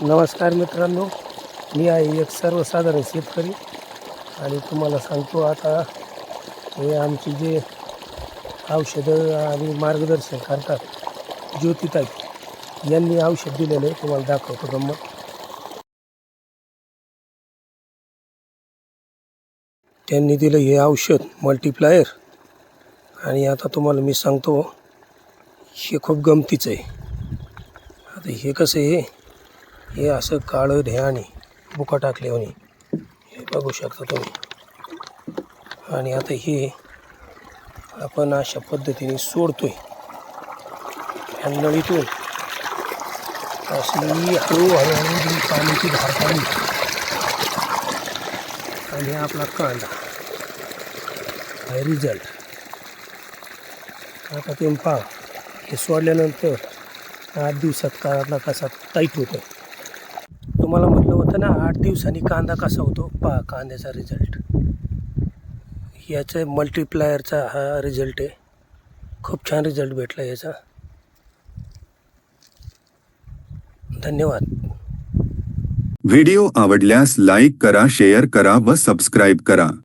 नमस्कार मित्रांनो मी आहे एक सर्वसाधारण शेतकरी आणि तुम्हाला सांगतो आता हे आमची जे औषधं आणि मार्गदर्शन करतात ज्योतिताई यांनी औषध दिलेलं आहे तुम्हाला दाखवतो गंमत. त्यांनी दिलं हे औषध मल्टीप्लायर आणि आता तुम्हाला मी सांगतो हे खूप गमतीचं आहे. आता हे कसं आहे हे असं काळं ढ्याने बुका टाकले होणे हे बघू शकता तुम्ही. आणि आता हे आपण अशा पद्धतीने सोडतोय. नळीतून अशी हळूहळू हळू पाण्याची धार काढली. आणि आपला कांदा. हा रिझल्ट आता तुम्ही पहा हे सोडल्यानंतर आठ दिवसात कांदा कसा टाईट होतो तुम्हाला म्हटलं होतं ना आठ दिवसांनी कांदा कसा होतो? पहा कांद्याचा रिझल्ट याचा मल्टीप्लायरचा हा रिझल्ट आहे. खूप छान रिझल्ट भेटला याचा. धन्यवाद. व्हिडिओ आवडल्यास लाईक करा शेअर करा व सबस्क्राईब करा.